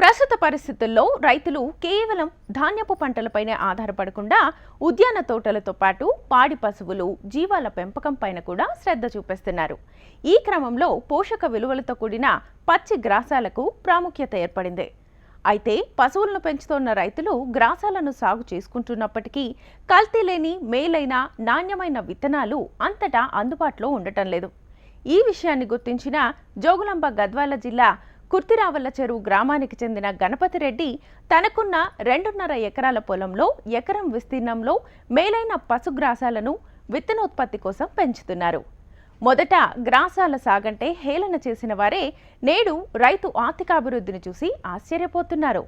ప్రస్తుత పరిస్థితుల్లో రైతులు కేవలం ధాన్యపు పంటలపైనే ఆధారపడకుండా ఉద్యాన తోటలతో పాటు పాడి పశువులు జీవాల పెంపకం పైన కూడా శ్రద్ధ చూపిస్తున్నారు. ఈ క్రమంలో పోషక విలువలతో కూడిన పచ్చి గ్రాసాలకు ప్రాముఖ్యత ఏర్పడింది. అయితే పశువులను పెంచుతున్న రైతులు గ్రాసాలను సాగు చేసుకుంటున్నప్పటికీ కల్తీ లేని మేలైన నాణ్యమైన విత్తనాలు అంతటా అందుబాటులో ఉండటం లేదు. ఈ విషయాన్ని గుర్తించిన జోగులాంబ గద్వాల జిల్లా కుర్తిరావల్ల చెరువు గ్రామానికి చెందిన గణపతి రెడ్డి తనకున్న రెండున్నర ఎకరాల పొలంలో ఎకరం విస్తీర్ణంలో మేలైన పశుగ్రాసాలను విత్తనోత్పత్తి కోసం పెంచుతున్నారు. మొదట గ్రాసాల సాగంటే హేళన చేసిన వారే నేడు రైతు ఆర్థికాభివృద్ధిని చూసి ఆశ్చర్యపోతున్నారు.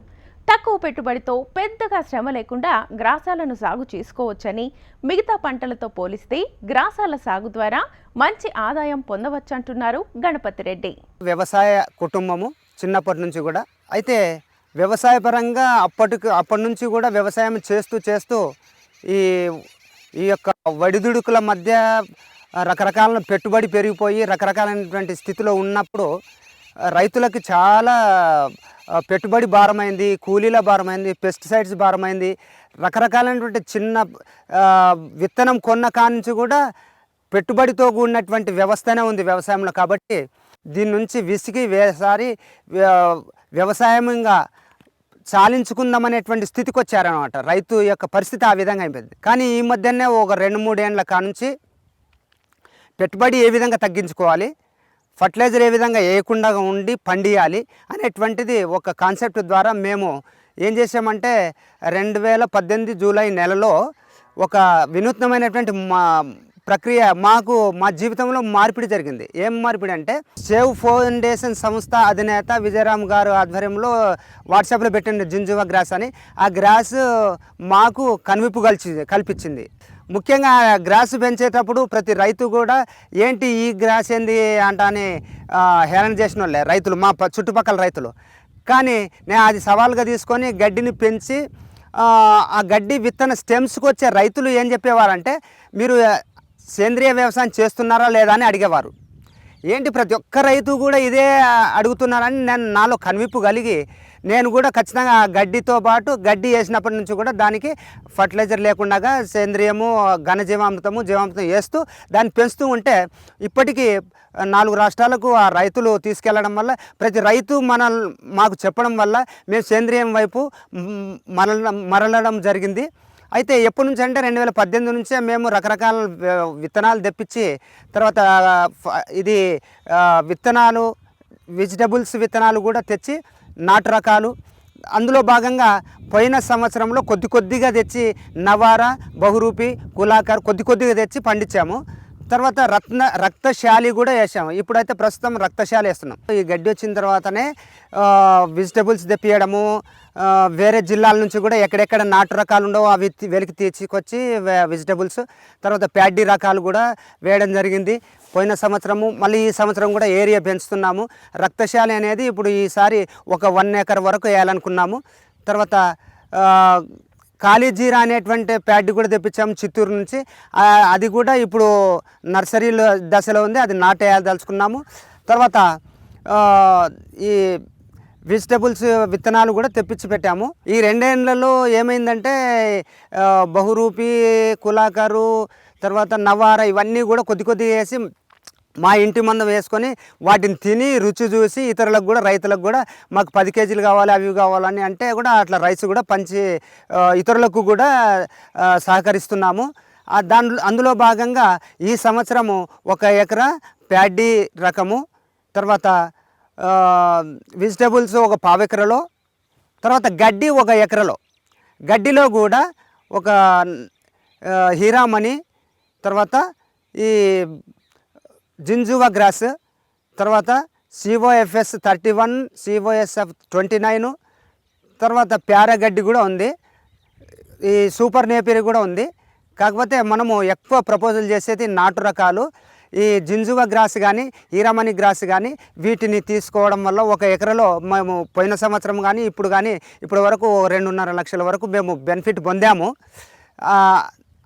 తక్కువ పెట్టుబడితో పెద్దగా శ్రమ లేకుండా గ్రాసాలను సాగు చేసుకోవచ్చని మిగతా పంటలతో పోలిస్తే గ్రాసాల సాగు ద్వారా మంచి ఆదాయం పొందవచ్చంటున్నారు గణపతి రెడ్డి. వ్యవసాయ కుటుంబము చిన్నప్పటి నుంచి కూడా అయితే వ్యవసాయపరంగా అప్పటికి అప్పటి నుంచి కూడా వ్యవసాయం చేస్తూ చేస్తూ ఈ ఈ యొక్క వడిదుడుకుల మధ్య రకరకాల పెట్టుబడి పెరిగిపోయి రకరకాలైనటువంటి స్థితిలో ఉన్నప్పుడు రైతులకు చాలా పెట్టుబడి భారమైంది కూలీల భారమైంది పెస్టిసైడ్స్ భారమైంది రకరకాలైనటువంటి చిన్న విత్తనం కొన్న కానుంచి కూడా పెట్టుబడితో కూడినటువంటి వ్యవస్థనే ఉంది వ్యవసాయంలో. కాబట్టి దీని నుంచి విసిగి వేసారి వ్యవసాయంగా చాలించుకుందామనేటువంటి స్థితికి వచ్చారనమాట రైతు యొక్క పరిస్థితి ఆ విధంగా అయిపోయింది. కానీ ఈ మధ్యనే ఒక రెండు మూడేండ్ల కానుంచి పెట్టుబడి ఏ విధంగా తగ్గించుకోవాలి? ఫర్టిలైజర్ ఏ విధంగా వేయకుండా ఉండి పండియాలి అనేటువంటిది ఒక కాన్సెప్ట్ ద్వారా మేము ఏం చేసామంటే రెండు వేల పద్దెనిమిది జూలై నెలలో ఒక వినూత్నమైనటువంటి మా ప్రక్రియ మాకు మా జీవితంలో మార్పిడి జరిగింది. ఏం మార్పిడి అంటే సేవ్ ఫౌండేషన్ సంస్థ అధినేత విజయరామ్ గారు ఆధ్వర్యంలో వాట్సాప్లో పెట్టిన జింజువా గ్రాస్ అని. ఆ గ్రాస్ మాకు కనువిప్పు కలిసి కల్పించింది. ముఖ్యంగా గ్రాస్ పెంచేటప్పుడు ప్రతి రైతు కూడా ఏంటి ఈ గ్రాస్ ఏంది అంట అని హేళన చేసిన వాళ్ళే రైతులు మా చుట్టుపక్కల రైతులు. కానీ నేను అది సవాల్గా తీసుకొని గడ్డిని పెంచి ఆ, గడ్డి విత్తన స్టెమ్స్కి వచ్చే రైతులు ఏం చెప్పేవారంటే మీరు సేంద్రియ వ్యవసాయం చేస్తున్నారా లేదా అని అడిగేవారు. ఏంటి ప్రతి ఒక్క రైతు కూడా ఇదే అడుగుతున్నారని నేను నాలో కనువిప్పు కలిగి నేను కూడా ఖచ్చితంగా గడ్డితో పాటు గడ్డి వేసినప్పటి నుంచి కూడా దానికి ఫర్టిలైజర్ లేకుండా సేంద్రియము ఘనజీవామృతము జీవామృతం వేస్తూ దాన్ని పెంచుతూ ఉంటే ఇప్పటికీ నాలుగు రాష్ట్రాలకు ఆ రైతులు తీసుకెళ్ళడం వల్ల ప్రతి రైతు మన మాకు చెప్పడం వల్ల మేము సేంద్రియం వైపు మరల మరలడం జరిగింది. అయితే ఎప్పటి నుంచి అంటే రెండు వేల పద్దెనిమిది నుంచే మేము రకరకాల విత్తనాలు తెప్పించి తర్వాత ఫ- ఇది విత్తనాలు వెజిటబుల్స్ విత్తనాలు కూడా తెచ్చి నాటు రకాలు. అందులో భాగంగా పోయిన సంవత్సరంలో కొద్ది కొద్దిగా తెచ్చి నవార బహురూపి కులాకర్ కొద్ది కొద్దిగా తెచ్చి పండించాము. తర్వాత రత్న రక్తశాలి కూడా వేసాము. ఇప్పుడైతే ప్రస్తుతం రక్తశాలి వేస్తున్నాం. ఈ గడ్డి వచ్చిన తర్వాతనే వెజిటబుల్స్ తెప్పియడము వేరే జిల్లాల నుంచి కూడా ఎక్కడెక్కడ నాటు రకాలు ఉండవో అవి వెలికి తీసుకొచ్చి వెజిటబుల్స్ తర్వాత ప్యాడీ రకాలు కూడా వేయడం జరిగింది. పోయిన సంవత్సరము మళ్ళీ ఈ సంవత్సరం కూడా ఏరియా పెంచుతున్నాము. రక్తశాలి అనేది ఇప్పుడు ఈసారి ఒక వన్ ఏకర్ వరకు వేయాలనుకున్నాము. తర్వాత కాళీజీరా అనేటువంటి ప్యాడ్ కూడా తెప్పించాము చిత్తూరు నుంచి. అది కూడా ఇప్పుడు నర్సరీలో దశలో ఉంది అది నాటేయదలుచుకున్నాము తర్వాత ఈ వెజిటబుల్స్ విత్తనాలు కూడా తెప్పించి పెట్టాము. ఈ రెండేళ్ళలో ఏమైందంటే బహురూపి కులాకరు తర్వాత నవార ఇవన్నీ కూడా కొద్ది కొద్దిగా వేసి మా ఇంటి మందం వేసుకొని వాటిని తిని రుచి చూసి ఇతరులకు కూడా రైతులకు కూడా మాకు పది కేజీలు కావాలి అవి కావాలని అంటే కూడా అట్లా రైస్ కూడా పంచి ఇతరులకు కూడా సహకరిస్తున్నాము. ఆ, దాంట్లో అందులో భాగంగా ఈ సంవత్సరము ఒక ఎకరా ప్యాడీ రకము తర్వాత వెజిటబుల్స్ ఒక పావెకరలో తర్వాత గడ్డి ఒక ఎకరలో. గడ్డిలో కూడా ఒక హీరామణి తర్వాత ఈ జింజువా గ్రాస్ తర్వాత COFS thirty one COSF twenty nine తర్వాత ప్యారగడ్డి కూడా ఉంది. ఈ సూపర్ నేపిరి కూడా ఉంది. కాకపోతే మనము ఎక్కువ ప్రపోజల్ చేసేది నాటు రకాలు. ఈ జింజువా గ్రాస్ కానీ ఈరమణి గ్రాస్ కానీ వీటిని తీసుకోవడం వల్ల ఒక ఎకరలో మేము పోయిన సంవత్సరం కానీ ఇప్పుడు కానీ ఇప్పటి వరకు రెండున్నర లక్షల వరకు మేము బెనిఫిట్ పొందాము.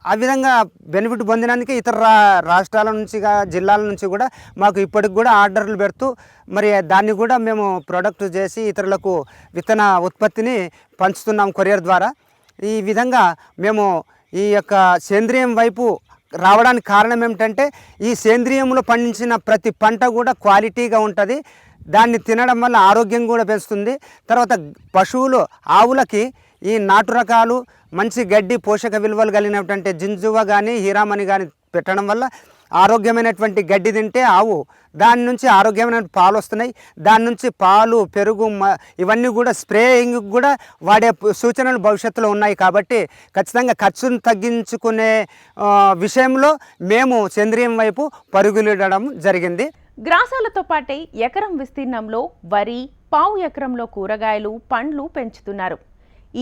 ఆ, విధంగా బెనిఫిట్ పొందినందుకే ఇతర రాష్ట్రాల నుంచి జిల్లాల నుంచి కూడా మాకు ఇప్పటికి కూడా ఆర్డర్లు పెడుతూ మరి దాన్ని కూడా మేము ప్రొడక్ట్ చేసి ఇతరులకు విత్తన ఉత్పత్తిని పంచుతున్నాం కొరియర్ ద్వారా. ఈ విధంగా మేము ఈ యొక్క సేంద్రియం వైపు రావడానికి కారణం ఏమిటంటే ఈ సేంద్రియంలో పండించిన ప్రతి పంట కూడా క్వాలిటీగా ఉంటుంది. దాన్ని తినడం వల్ల ఆరోగ్యం కూడా పెంచుతుంది. తర్వాత పశువులు ఆవులకి ఈ నాటు రకాలు మంచి గడ్డి పోషక విలువలు కలిగినటువంటి జింజువ కానీ హీరామణి కానీ పెట్టడం వల్ల ఆరోగ్యమైనటువంటి గడ్డి తింటే ఆవు దాని నుంచి ఆరోగ్యమైన పాలు వస్తున్నాయి. దాని నుంచి పాలు పెరుగు ఇవన్నీ కూడా స్ప్రేయింగ్ కూడా వాడే సూచనలు భవిష్యత్తులో ఉన్నాయి కాబట్టి ఖచ్చితంగా ఖర్చును తగ్గించుకునే విషయంలో మేము సేంద్రియం వైపు పరుగులిడడం జరిగింది. గ్రాసాలతో పాటే ఎకరం విస్తీర్ణంలో వరి పావు ఎకరంలో కూరగాయలు పండ్లు పెంచుతున్నారు.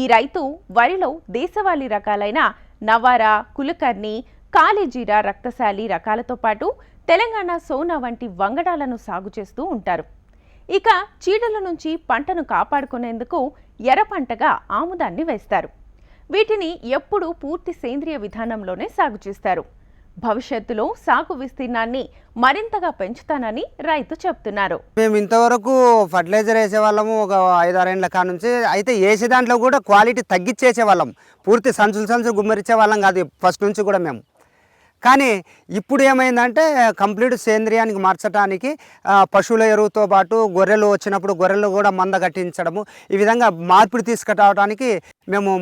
ఈ రైతు వరిలో దేశవాళీ రకాలైన నవారా కులకర్ణి కాలిజీరా రక్తశాలి రకాలతో పాటు తెలంగాణ సోనా వంటి వంగడాలను సాగు చేస్తూ ఉంటారు. ఇక చీడల నుంచి పంటను కాపాడుకునేందుకు ఎర్ర పంటగా ఆముదాన్ని వేస్తారు. వీటిని ఎప్పుడూ పూర్తి సేంద్రియ విధానంలోనే సాగు చేస్తారు. భవిష్యత్తులో సాగు విస్తీర్ణాన్ని మరింతగా పెంచుతానని రైతు చెప్తున్నారు మేము ఇంతవరకు ఫర్టిలైజర్ వేసేవాళ్ళము ఒక ఐదారేండ్ల కా నుంచి అయితే వేసే దాంట్లో కూడా క్వాలిటీ తగ్గించేసే వాళ్ళం పూర్తి సంచులు సంచులు గుమ్మరిచ్చే వాళ్ళం కాదు ఫస్ట్ నుంచి కూడా మేము. కానీ ఇప్పుడు ఏమైందంటే కంప్లీట్ సేంద్రియానికి మార్చడానికి పశువుల ఎరువుతో పాటు గొర్రెలు వచ్చినప్పుడు గొర్రెలు కూడా మంద కట్టించడము ఈ విధంగా మార్పిడి తీసుకురావడానికి మేము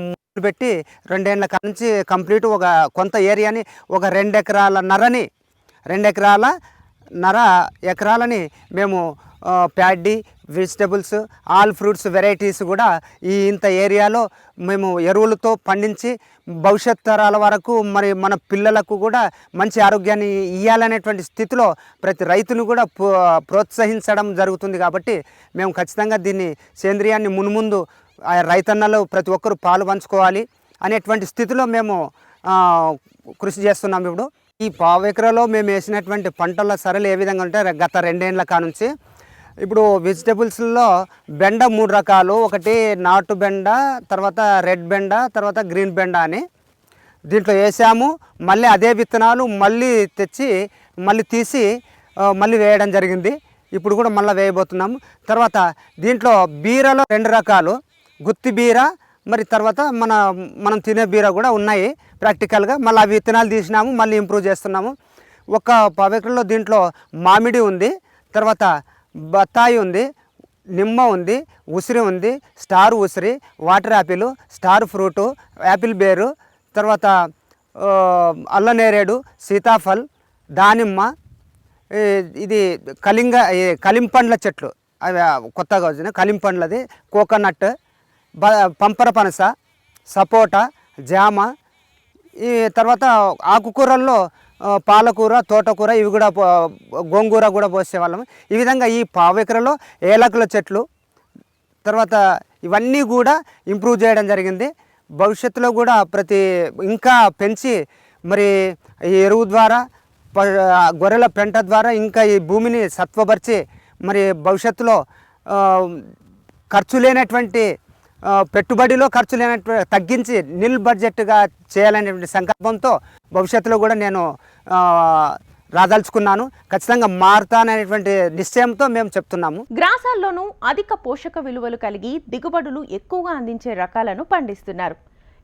పెట్టి రెండేళ్ళ నుంచి కంప్లీట్ ఒక కొంత ఏరియాని ఒక రెండు ఎకరాల నరని రెండు ఎకరాల నర ఎకరాలని మేము paddy vegetables all fruits varieties కూడా ఈ ఇంత ఏరియాలో మేము ఎరువులతో పండించి భవిష్యత్ తరాల వరకు మరి మన పిల్లలకు కూడా మంచి ఆరోగ్యాన్ని ఇవ్వాలనేటువంటి స్థితిలో ప్రతి రైతును కూడా ప్రో- ప్రోత్సహించడం జరుగుతుంది కాబట్టి మేము ఖచ్చితంగా దీన్ని సేంద్రియాన్ని మున్ముందు రైతన్నలో ప్రతి ఒక్కరూ పాలు పంచుకోవాలి అనేటువంటి స్థితిలో మేము కృషి చేస్తున్నాం ఇప్పుడు. ఈ పావు ఎకరాలో మేము వేసినటువంటి పంటల సరళి ఏ విధంగా ఉంటే గత రెండేళ్ళ కానుంచి ఇప్పుడు వెజిటబుల్స్లో బెండ మూడు రకాలు. ఒకటి నాటు బెండ తర్వాత రెడ్ బెండ తర్వాత గ్రీన్ బెండ అని దీంట్లో వేసాము. మళ్ళీ అదే విత్తనాలు మళ్ళీ తెచ్చి మళ్ళీ తీసి మళ్ళీ వేయడం జరిగింది. ఇప్పుడు కూడా మళ్ళీ వేయబోతున్నాము. తర్వాత దీంట్లో బీరలో రెండు రకాలు. గుత్తి బీర మరి తర్వాత మన మనం తినే బీర కూడా ఉన్నాయి ప్రాక్టికల్గా. మళ్ళీ ఆ విత్తనాలు తీసినాము మళ్ళీ ఇంప్రూవ్ చేస్తున్నాము. ఒక పవిత్రలో దీంట్లో మామిడి ఉంది. తర్వాత బత్తాయి ఉంది నిమ్మ ఉంది ఉసిరి ఉంది స్టార్ ఉసిరి water apple star fruit apple బేరు తర్వాత అల్లనేరేడు సీతాఫల్ దానిమ్మ ఇది కలింగ ఈ కలింపండ్ల చెట్లు. అవి కొత్తగా వచ్చిన కలింపండ్లది కోకోనట్ బ పంపర పనస సపోటా జామ ఈ తర్వాత ఆకుకూరల్లో పాలకూర తోటకూర ఇవి కూడా గోంగూర కూడా పోసేవాళ్ళం ఈ విధంగా ఈ పావు ఎకరలో ఏలకుల చెట్లు తర్వాత ఇవన్నీ కూడా ఇంప్రూవ్ చేయడం జరిగింది. భవిష్యత్తులో కూడా ప్రతి ఇంకా పెంచి మరి ఈ ఎరువు ద్వారా ప- గొర్రెల పెంట ద్వారా ఇంకా ఈ భూమిని సత్వపరిచి మరి భవిష్యత్తులో ఖర్చు లేనటువంటి పెట్టుబడిలో ఖర్చు లేనటువంటి తగ్గించి నిల్ బడ్జెట్గా చేయాలనేటువంటి సంకల్పంతో భవిష్యత్తులో కూడా నేను రాదలుచుకున్నాను. ఖచ్చితంగా మారుతాననేటువంటి నిశ్చయంతో మేము చెప్తున్నాము. గ్రాసాల్లోనూ అధిక పోషక విలువలు కలిగి దిగుబడులు ఎక్కువగా అందించే రకాలను పండిస్తున్నారు.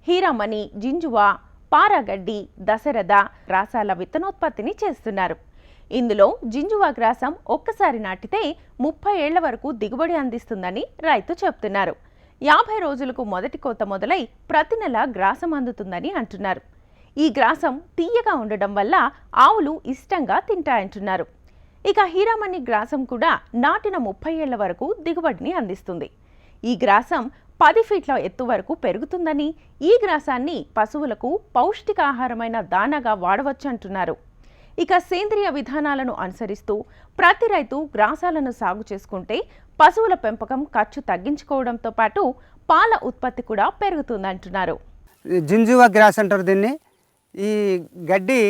హీరామణి జింజువా పారగడ్డి దశరథ గ్రాసాల విత్తనోత్పత్తిని చేస్తున్నారు. ఇందులో జింజువా గ్రాసం ఒక్కసారి నాటితే ముప్పై ఏళ్ళ వరకు దిగుబడి అందిస్తుందని రైతు చెప్తున్నారు. యాభై రోజులకు మొదటి కోత మొదలై ప్రతి నెల గ్రాసం అందుతుందని అంటున్నారు. ఈ గ్రాసం తీయగా ఉండడం వల్ల ఆవులు ఇష్టంగా తింటాయంటున్నారు. ఇక హీరామణి గ్రాసం కూడా నాటిన ముప్పై ఏళ్ళ వరకు దిగుబడిని అందిస్తుంది. ఈ గ్రాసం పది ఫీట్ల ఎత్తు వరకు పెరుగుతుందని ఈ గ్రాసాన్ని పశువులకు పౌష్టికాహారమైన దానాగా వాడవచ్చు అంటున్నారు ఇక సేంద్రియ విధానాలను అనుసరిస్తూ ప్రతి రైతు గ్రాసాలను సాగు చేసుకుంటే పశువుల పెంపకం ఖర్చు తగ్గించుకోవడంతో పాటు పాల ఉత్పత్తి కూడా పెరుగుతుందంటున్నారు. జింజువా గ్రాస్ అంటారు దీన్ని. ఈ గడ్డి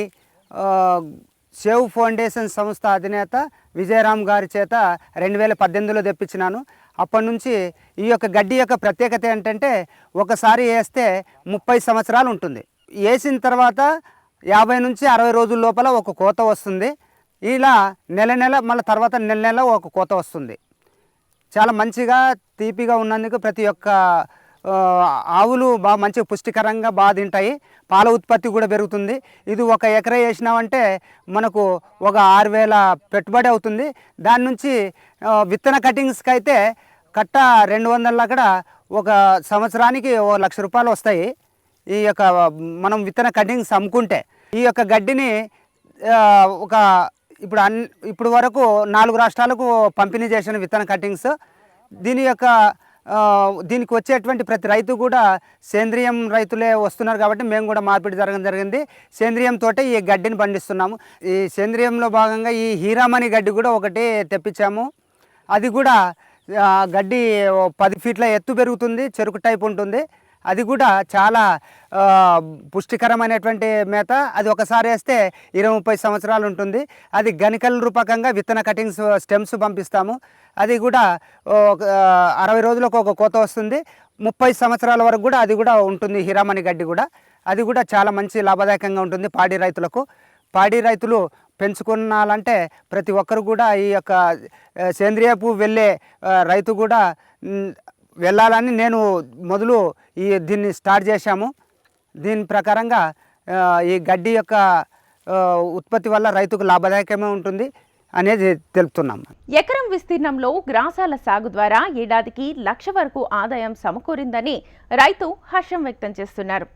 సేవ్ ఫౌండేషన్ సంస్థ అధినేత విజయరామ్ గారి చేత రెండు వేల పద్దెనిమిదిలో తెప్పించినాను. అప్పటి నుంచి ఈ యొక్క గడ్డి యొక్క ప్రత్యేకత ఏంటంటే ఒకసారి వేస్తే ముప్పై సంవత్సరాలు ఉంటుంది. వేసిన తర్వాత యాభై నుంచి అరవై రోజుల లోపల ఒక కోత వస్తుంది. ఇలా నెల నెల మళ్ళీ తర్వాత నెల నెల ఒక కోత వస్తుంది. చాలా మంచిగా తీపిగా ఉన్నందుకు ప్రతి ఒక్క ఆవులు బాగా మంచిగా పుష్టికరంగా బాగా తింటాయి. పాల ఉత్పత్తి కూడా పెరుగుతుంది. ఇది ఒక ఎకరా వేసినామంటే మనకు ఒక ఆరు వేల పెట్టుబడి అవుతుంది. దాని నుంచి విత్తన కటింగ్స్కి అయితే కట్ట రెండు వందల అక్కడ ఒక సంవత్సరానికి ఓ లక్ష రూపాయలు వస్తాయి. ఈ యొక్క మనం విత్తన కటింగ్స్ అమ్ముకుంటే. ఈ యొక్క గడ్డిని ఒక ఇప్పుడు అన్ ఇప్పుడు వరకు నాలుగు రాష్ట్రాలకు పంపిణీ చేసిన విత్తన కటింగ్స్ దీని యొక్క దీనికి వచ్చేటువంటి ప్రతి రైతు కూడా సేంద్రియం రైతులే వస్తున్నారు కాబట్టి మేము కూడా మార్పిడి జరగడం జరిగింది. సేంద్రియంతో ఈ గడ్డిని పండిస్తున్నాము. ఈ సేంద్రియంలో భాగంగా ఈ హీరామణి గడ్డి కూడా ఒకటి తెప్పించాము. అది కూడా గడ్డి పది ఫీట్ల ఎత్తు పెరుగుతుంది చెరుకు టైప్ ఉంటుంది. అది కూడా చాలా పుష్టికరమైనటువంటి మేత. అది ఒకసారి వేస్తే ఇరవై ముప్పై సంవత్సరాలు ఉంటుంది. అది గనికల రూపకంగా విత్తన కటింగ్స్ స్టెమ్స్ పంపిస్తాము. అది కూడా ఒక, అరవై రోజులకు ఒక కోత వస్తుంది. ముప్పై సంవత్సరాల వరకు కూడా అది కూడా ఉంటుంది. హిరామణి గడ్డి కూడా. అది కూడా చాలా మంచి లాభదాయకంగా ఉంటుంది పాడి రైతులకు. పాడి రైతులు పెంచుకున్నాలంటే ప్రతి ఒక్కరు కూడా ఈ యొక్క సేంద్రియపు వెళ్ళే రైతు కూడా వెళ్ళాలని నేను మొదలు ఈ దీన్ని స్టార్ట్ చేశాము. దీని ప్రకారంగా ఈ గడ్డి యొక్క ఉత్పత్తి వల్ల రైతుకు లాభదాయకమే ఉంటుంది అనేది తెలుపుతున్నాం. ఎకరం విస్తీర్ణంలో గ్రాసాల సాగు ద్వారా ఏడాదికి లక్ష వరకు ఆదాయం సమకూరిందని రైతు హర్షం వ్యక్తం చేస్తున్నారు.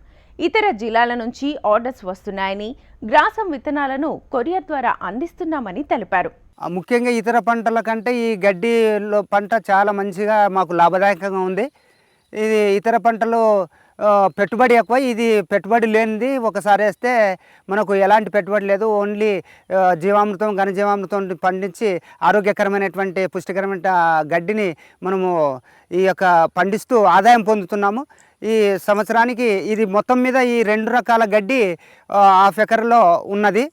ఇతర జిల్లాల నుంచి ఆర్డర్స్ వస్తున్నాయని గ్రాసం విత్తనాలను కొరియర్ ద్వారా అందిస్తున్నామని తెలిపారు. ముఖ్యంగా ఇతర పంటల కంటే ఈ గడ్డిలో పంట చాలా మంచిగా మాకు లాభదాయకంగా ఉంది. ఇది ఇతర పంటలు పెట్టుబడి ఎక్కువ. ఇది పెట్టుబడి లేనిది ఒకసారి వేస్తే మనకు ఎలాంటి పెట్టుబడి లేదు. ఓన్లీ జీవామృతం ఘనజీవామృతం పండించి ఆరోగ్యకరమైనటువంటి పుష్టికరమైన గడ్డిని మనము ఈ యొక్క పండిస్తూ ఆదాయం పొందుతున్నాము. ఈ సంవత్సరానికి ఇది మొత్తం మీద ఈ రెండు రకాల గడ్డి ఆ, హాఫ్ ఎకర్లో ఉన్నది.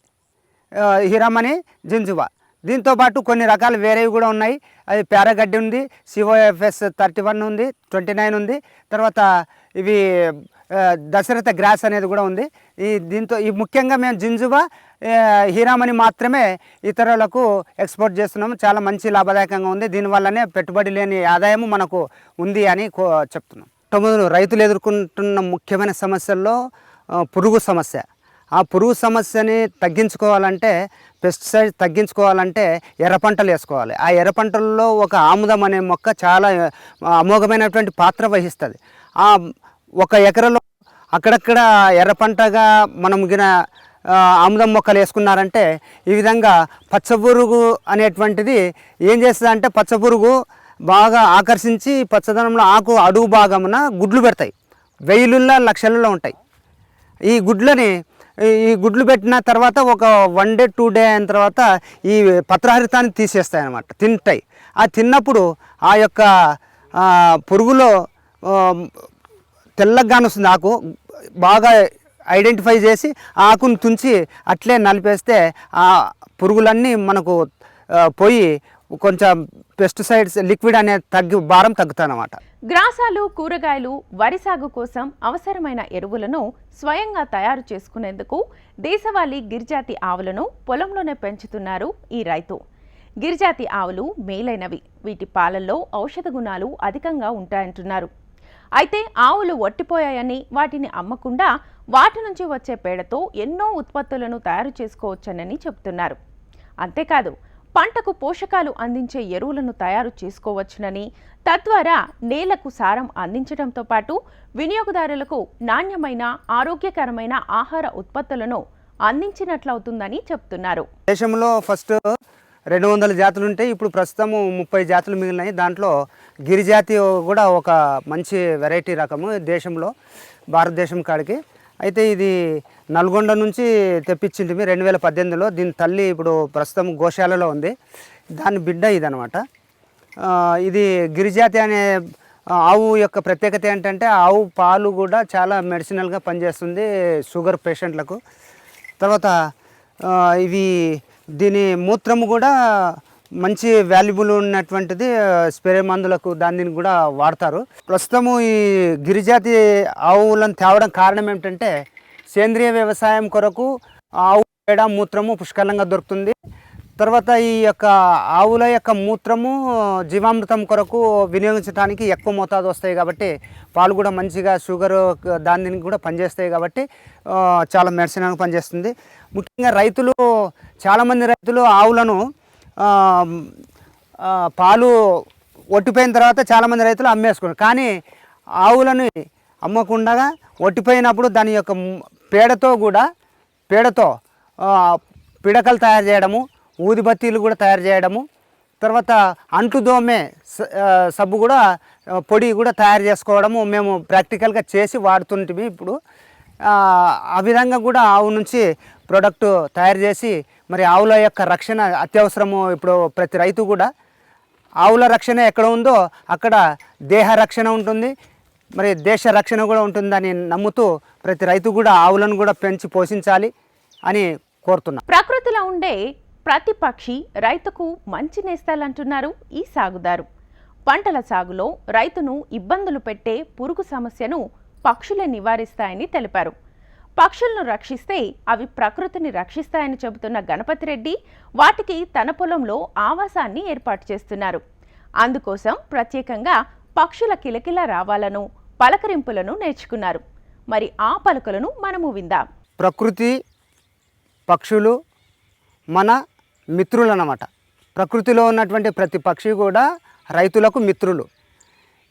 ఆ, హిరామణి జింజువా. దీంతో పాటు కొన్ని రకాలు వేరేవి కూడా ఉన్నాయి. అది పేరగడ్డి ఉంది సిఓఎఫ్ఎస్ థర్టీ వన్ ఉంది ట్వంటీ నైన్ ఉంది. తర్వాత ఇవి దశరథ గ్రాస్ అనేది కూడా ఉంది. ఈ దీంతో ఈ ముఖ్యంగా మేము జింజువా హీరామణి మాత్రమే ఇతరులకు ఎక్స్పోర్ట్ చేస్తున్నాము. చాలా మంచి లాభదాయకంగా ఉంది. దీనివల్లనే పెట్టుబడి లేని ఆదాయము మనకు ఉంది అని కో చెప్తున్నాం. తొమ్మిది రైతులు ఎదుర్కొంటున్న ముఖ్యమైన సమస్యల్లో పురుగు సమస్య. ఆ పురుగు సమస్యని తగ్గించుకోవాలంటే పెస్టిసైడ్ తగ్గించుకోవాలంటే ఎర్ర పంటలు వేసుకోవాలి. ఆ ఎర్ర పంటల్లో ఒక ఆముదం అనే మొక్క చాలా అమోఘమైనటువంటి పాత్ర వహిస్తుంది. ఆ ఒక ఎకరలో అక్కడక్కడ ఎర్ర పంటగా మనం గిన ఆముదం మొక్కలు వేసుకున్నారంటే ఈ విధంగా పచ్చపురుగు అనేటువంటిది ఏం చేస్తుంది అంటే పచ్చపురుగు బాగా ఆకర్షించి పచ్చదనంలో ఆకు అడుగు భాగమున గుడ్లు పెడతాయి. వెయ్యిలుల్లో లక్షలలో ఉంటాయి. ఈ గుడ్లని ఈ- గుడ్లు పెట్టిన తర్వాత ఒక వన్ డే టూ డే అయిన తర్వాత ఈ పత్రహరితాన్ని తీసేస్తాయి అన్నమాట తింటాయి. ఆ తిన్నప్పుడు ఆ యొక్క పురుగులో తెల్లగా వస్తుంది ఆకు బాగా ఐడెంటిఫై చేసి ఆ ఆకును తుంచి అట్లే నలిపేస్తే ఆ పురుగులన్నీ మనకు పోయి కొంచెం పెస్టిసైడ్స్ లిక్విడ్ అనే తగ్గి భారం తగ్గుతానమాట గ్రాసాలు కూరగాయలు వరి సాగు కోసం అవసరమైన ఎరువులను స్వయంగా తయారు చేసుకునేందుకు దేశవాళీ గిరిజాతి ఆవులను పొలంలోనే పెంచుతున్నారు ఈ రైతు. గిరిజాతి ఆవులు మేలైనవి. వీటి పాలల్లో ఔషధ గుణాలు అధికంగా ఉంటాయంటున్నారు. అయితే ఆవులు ఒట్టిపోయాయని వాటిని అమ్మకుండా వాటి నుంచి వచ్చే పేడతో ఎన్నో ఉత్పత్తులను తయారు చేసుకోవచ్చనని చెబుతున్నారు అంతేకాదు పంటకు పోషకాలు అందించే ఎరువులను తయారు చేసుకోవచ్చునని తద్వారా నేలకు సారం అందించడంతో పాటు వినియోగదారులకు నాణ్యమైన ఆరోగ్యకరమైన ఆహార ఉత్పత్తులను అందించినట్లవుతుందని చెప్తున్నారు. దేశంలో ఫస్ట్ రెండు వందల జాతులు ఉంటాయి ఇప్పుడు ప్రస్తుతము ముప్పై జాతులు మిగిలినాయి. దాంట్లో గిరిజాతి కూడా ఒక మంచి వెరైటీ రకము దేశంలో భారతదేశం కాడికి. అయితే ఇది నల్గొండ నుంచి తెప్పించింది రెండు వేల పద్దెనిమిదిలో. దీని తల్లి ఇప్పుడు ప్రస్తుతం గోశాలలో ఉంది. దాని బిడ్డ ఇదనమాట ఇది గిరిజాతి అనే ఆవు యొక్క ప్రత్యేకత ఏంటంటే ఆవు పాలు కూడా చాలా మెడిసినల్గా పనిచేస్తుంది షుగర్ పేషెంట్లకు. తర్వాత ఇవి దీని మూత్రము కూడా మంచి వాల్యుబుల్ ఉన్నటువంటిది స్ప్రే మందులకు దానిని కూడా వాడతారు. ప్రస్తుతము ఈ గిరిజాతి ఆవులను తేవడం కారణం ఏమిటంటే సేంద్రియ వ్యవసాయం కొరకు ఆవు పేడ మూత్రము పుష్కలంగా దొరుకుతుంది. తర్వాత ఈ యొక్క ఆవుల యొక్క మూత్రము జీవామృతం కొరకు వినియోగించడానికి ఎక్కువ మోతాదు వస్తాయి కాబట్టి పాలు కూడా మంచిగా షుగర్ దాని కూడా పనిచేస్తాయి కాబట్టి చాలా మెడిసిన్గా పనిచేస్తుంది. ముఖ్యంగా రైతులు చాలామంది రైతులు ఆవులను పాలు ఒట్టిపోయిన తర్వాత చాలామంది రైతులు అమ్మేసుకున్నారు కానీ ఆవులను అమ్మకుండా ఒట్టిపోయినప్పుడు దాని యొక్క పేడతో కూడా పేడతో పిడకలు తయారు చేయడము ఊదిబత్తీలు కూడా తయారు చేయడము తర్వాత అంట్లు దోమే స- సబ్బు కూడా పొడి కూడా తయారు చేసుకోవడము మేము ప్రాక్టికల్గా చేసి వాడుతుంటిమి ఇప్పుడు. ఆ, విధంగా కూడా ఆవు నుంచి ప్రోడక్ట్ తయారు చేసి మరి ఆవుల యొక్క రక్షణ అత్యవసరము ఇప్పుడు ప్రతి రైతు కూడా ఆవుల రక్షణ ఎక్కడ ఉందో అక్కడ దేహ రక్షణ ఉంటుంది మరి దేశ రక్షణ కూడా ఉంటుందని నమ్ముతూ ప్రతి రైతు కూడా ఆవులను కూడా పెంచి పోషించాలి అని కోరుతున్నా. ప్రకృతిలో ఉండే ప్రతి పక్షి రైతుకు మంచి నేస్తాలంటున్నారు ఈ సాగుదారు. పంటల సాగులో రైతును ఇబ్బందులు పెట్టే పురుగు సమస్యను పక్షులే నివారిస్తాయని తెలిపారు. పక్షులను రక్షిస్తే అవి ప్రకృతిని రక్షిస్తాయని చెబుతున్న గణపతి రెడ్డి వాటికి తన పొలంలో ఆవాసాన్ని ఏర్పాటు చేస్తున్నారు. అందుకోసం ప్రత్యేకంగా పక్షుల కిలకిల రావాలను పలకరింపులను నేర్చుకున్నారు. మరి ఆ పలుకలను మనము విందాం. ప్రకృతి పక్షులు మన మిత్రులు అన్నమాట ప్రకృతిలో ఉన్నటువంటి ప్రతి పక్షి కూడా రైతులకు మిత్రులు.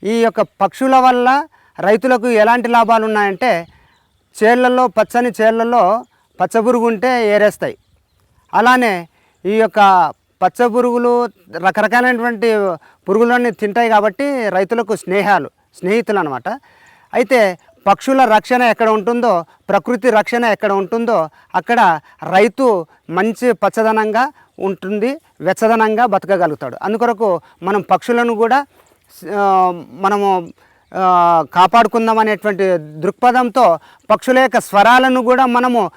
ఈ యొక్క పక్షుల వల్ల రైతులకు ఎలాంటి లాభాలు ఉన్నాయంటే చేళ్ళలో పచ్చని చేళ్ళలో పచ్చపురుగు ఉంటే ఏరేస్తాయి. అలానే ఈ యొక్క పచ్చ పురుగులు రకరకాలైనటువంటి పురుగులన్నీ తింటాయి కాబట్టి రైతులకు స్నేహాలు స్నేహితులు అనమాట అయితే పక్షుల రక్షణ ఎక్కడ ఉంటుందో ప్రకృతి రక్షణ ఎక్కడ ఉంటుందో అక్కడ రైతు మంచి పచ్చదనంగా ఉంటుంది వెచ్చదనంగా బతకగలుగుతాడు. అందుకొరకు మనం పక్షులను కూడా మనము కాపాడుకుందాం అనేటువంటి దృక్పథంతో పక్షుల యొక్క స్వరాలను కూడా మనము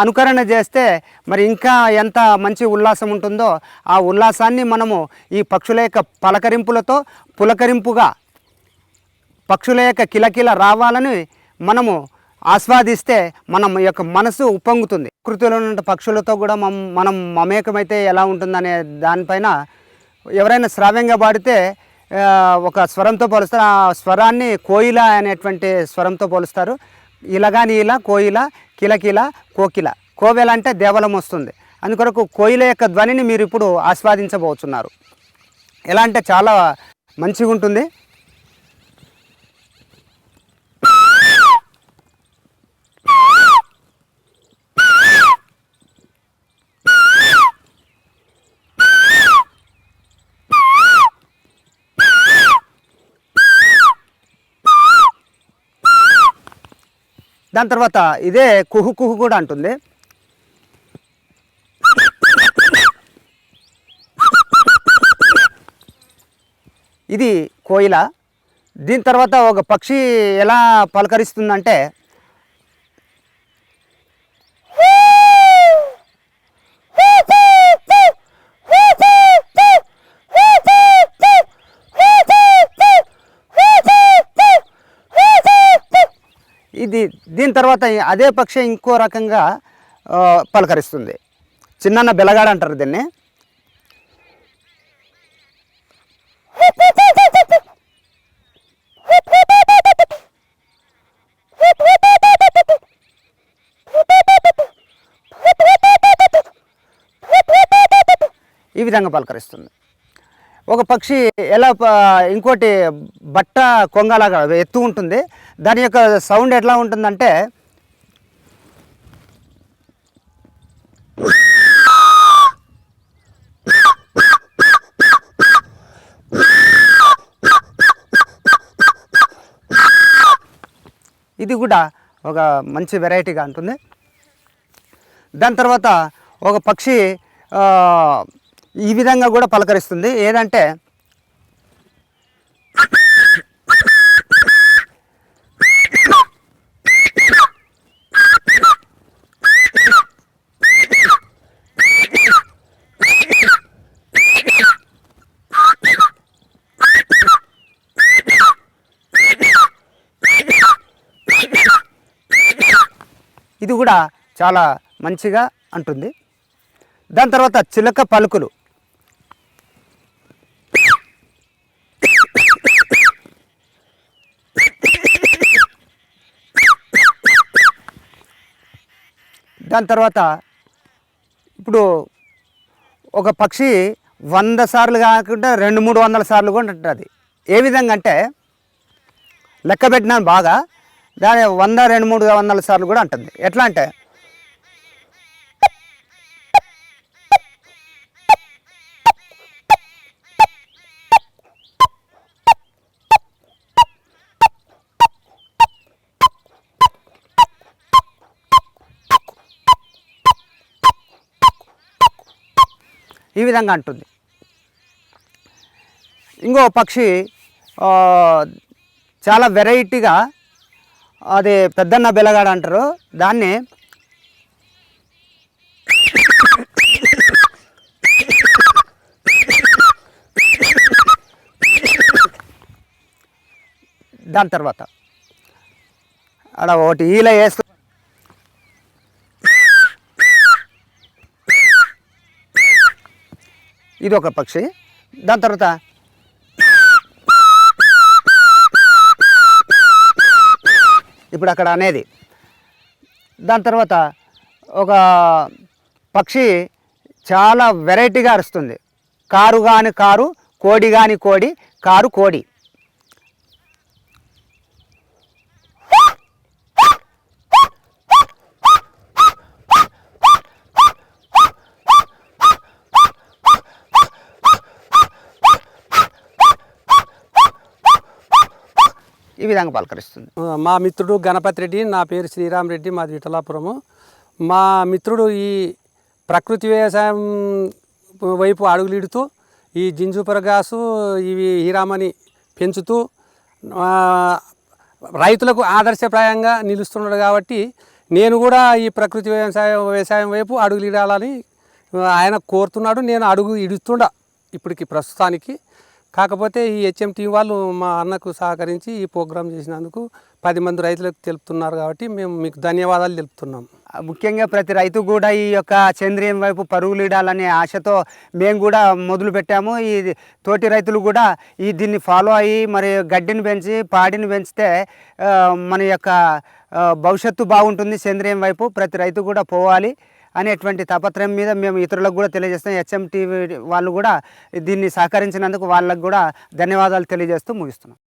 అనుకరణ చేస్తే మరి ఇంకా ఎంత మంచి ఉల్లాసం ఉంటుందో ఆ ఉల్లాసాన్ని మనము ఈ పక్షుల యొక్క పలకరింపులతో పులకరింపుగా పక్షుల యొక్క కిలకిల రావాలని మనము ఆస్వాదిస్తే మనం యొక్క మనసు ఉప్పొంగుతుంది. ప్రకృతిలో ఉన్న పక్షులతో కూడా మనం మమేకమైతే ఎలా ఉంటుందనే దానిపైన ఎవరైనా శ్రావ్యంగా పాడితే ఒక స్వరంతో పోలుస్తారు. ఆ స్వరాన్ని కోయిల అనేటువంటి స్వరంతో పోలుస్తారు. ఇలాగా నీల కోయిల కిలకిల కోకిల. కోవెల అంటే దేవలం వస్తుంది. అందుకొరకు కోయిల యొక్క ధ్వనిని మీరు ఇప్పుడు ఆస్వాదించబోతున్నారు. ఎలా అంటే చాలా మంచిగా ఉంటుంది దాని తర్వాత ఇదే కుహు కుహు కూడా అంటుంది. ఇది కోయిల. దీని తర్వాత ఒక పక్షి ఎలా పలకరిస్తుందంటే ఇది దీని తర్వాత అదే పక్షి ఇంకో రకంగా పలకరిస్తుంది. చిన్న బెలగాడ అంటారు దీన్ని. ఈ విధంగా పలకరిస్తుంది. ఒక పక్షి ఎలా ఇంకోటి బట్ట కొంగలాగా ఎత్తు ఉంటుంది. దాని యొక్క సౌండ్ ఎట్లా ఉంటుందంటే ఇది కూడా ఒక మంచి వెరైటీగా ఉంటుంది. దాని తర్వాత ఒక పక్షి ఈ విధంగా కూడా పలకరిస్తుంది. ఏదంటే ఇది కూడా చాలా మంచిగా అంటుంది. దాని తర్వాత చిలక పలుకులు. దాని తర్వాత ఇప్పుడు ఒక పక్షి వంద సార్లు కాకుండా రెండు మూడు వందల సార్లు కూడా ఉంటుంది. ఏ విధంగా అంటే లెక్క పెట్టినాను బాగా దాని వంద రెండు మూడు వందల సార్లు కూడా అంటుంది. ఎట్లా అంటే ఈ విధంగా అంటుంది. ఇంకో పక్షి చాలా వెరైటీగా అది పెద్దన్న బెలగాడు అంటారు. దాన్ని దాని తర్వాత. అక్కడ ఒకటి ఈల వేస్తూ ఇది ఒక పక్షి. దాని తర్వాత ఇప్పుడు అక్కడ అనేది. దాని తర్వాత ఒక పక్షి చాలా వెరైటీగా అరుస్తుంది. కారు కాని కారు కోడి కాని కోడి కారు కోడి. ఈ విధంగా పలకరిస్తుంది. మా మిత్రుడు గణపతి రెడ్డి నా పేరు శ్రీరామ్ రెడ్డి మాది విఠలాపురము. మా మిత్రుడు ఈ ప్రకృతి వ్యవసాయం వైపు అడుగులిడుతూ ఈ జింజుపరగాసు ఇవి హీరామని పెంచుతూ రైతులకు ఆదర్శప్రాయంగా నిలుస్తున్నాడు కాబట్టి నేను కూడా ఈ ప్రకృతి వ్యవసాయం వ్యవసాయం వైపు అడుగులు ఇడాలని ఆయన కోరుతున్నాడు. నేను అడుగు ఇడుస్తుండ ఇప్పటికి ప్రస్తుతానికి. కాకపోతే ఈ హెచ్ఎం టీం వాళ్ళు మా అన్నకు సహకరించి ఈ ప్రోగ్రాం చేసినందుకు పది మంది రైతులకు తెలుపుతున్నారు కాబట్టి మేము మీకు ధన్యవాదాలు తెలుపుతున్నాం. ముఖ్యంగా ప్రతి రైతు కూడా ఈ యొక్క సేంద్రియం వైపు పరుగులీడాలనే ఆశతో మేము కూడా మొదలు పెట్టాము. ఈ తోటి రైతులు కూడా ఈ దీన్ని ఫాలో అయ్యి మరి గడ్డిని పెంచి పాడిని పెంచితే మన యొక్క భవిష్యత్తు బాగుంటుంది. సేంద్రియం వైపు ప్రతి రైతు కూడా పోవాలి. అనేటువంటి తాపత్రయం మీద మేము ఇతరులకు కూడా తెలియజేస్తాం. హెచ్ఎం టీవీ వాళ్ళు కూడా దీన్ని సహకరించినందుకు వాళ్ళకు కూడా ధన్యవాదాలు తెలియజేస్తూ ముగిస్తున్నాం.